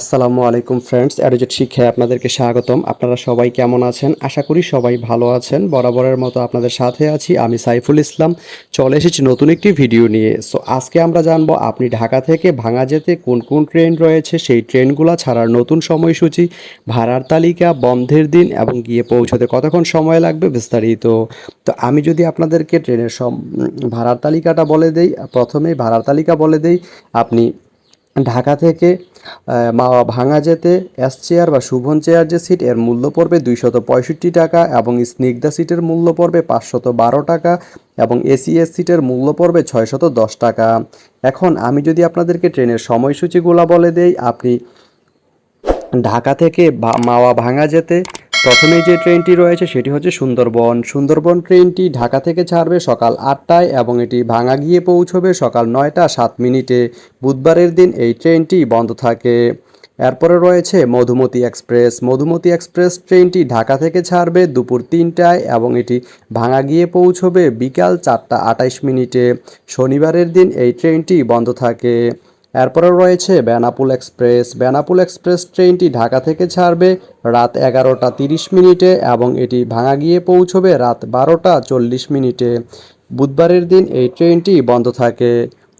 আসসালামু আলাইকুম ফ্রেন্ডস, অ্যাডোজেট শিক্ষায় আপনাদেরকে স্বাগতম। আপনারা সবাই কেমন আছেন? আশা করি সবাই ভালো আছেন। বরাবরের মতো আপনাদের সাথে আছি আমি সাইফুল ইসলাম। চলে এসেছি নতুন একটি ভিডিও নিয়ে। সো আজকে আমরা জানব আপনি ঢাকা থেকে ভাঙা যেতে কোন কোন ট্রেন রয়েছে? সেই ট্রেনগুলো ছাড়ার নতুন সময়সূচি, ভাড়ার তালিকা, বন্ধের দিন এবং গিয়ে পৌঁছতে কতক্ষণ সময় লাগবে বিস্তারিত। তো আমি যদি আপনাদেরকে ট্রেনের সম ভাড়ার তালিকাটা বলে দেই প্রথমেই ভাড়ার তালিকা বলে দেই, আপনি ঢাকা থেকে আহ, মা- ভাঙা যেতে এস চেয়ার বা শুভন চেয়ার যে সিট এর মূল্য পড়বে দুইশত পঁয়ষট্টি টাকা এবং স্নিগ্ধা সিটের মূল্য পড়বে পাঁচশত বারো টাকা এবং এসি এস সিটের মূল্য পড়বে ছয়শত দশ টাকা। এখন আমি যদি আপনাদেরকে ট্রেনের সময়সূচিগুলো বলে দেই আপনি ঢাকা থেকে মাওয়া ভাঙা যেতে প্রথমে যে ট্রেনটি রয়েছে সেটি হচ্ছে সুন্দরবন। সুন্দরবন ট্রেনটি ঢাকা থেকে ছাড়বে সকাল আটটায় এবং এটি ভাঙা গিয়ে পৌঁছবে সকাল নয়টা সাত মিনিটে। বুধবারের দিন এই ট্রেনটি বন্ধ থাকে। এরপরে রয়েছে মধুমতি এক্সপ্রেস। মধুমতি এক্সপ্রেস ট্রেনটি ঢাকা থেকে ছাড়বে দুপুর তিনটায় এবং এটি ভাঙা গিয়ে পৌঁছবে বিকাল চারটা আটাইশ মিনিটে। শনিবারের দিন এই ট্রেনটি বন্ধ থাকে। এরপরে রয়েছে বেনাপুল এক্সপ্রেস। বেনাপুল এক্সপ্রেস ট্রেনটি ঢাকা থেকে ছাড়বে রাত এগারোটা তিরিশ মিনিটে এবং এটি ভাঙা গিয়ে পৌঁছবে রাত বারোটা চল্লিশ মিনিটে। বুধবারের দিন এই ট্রেনটি বন্ধ থাকে।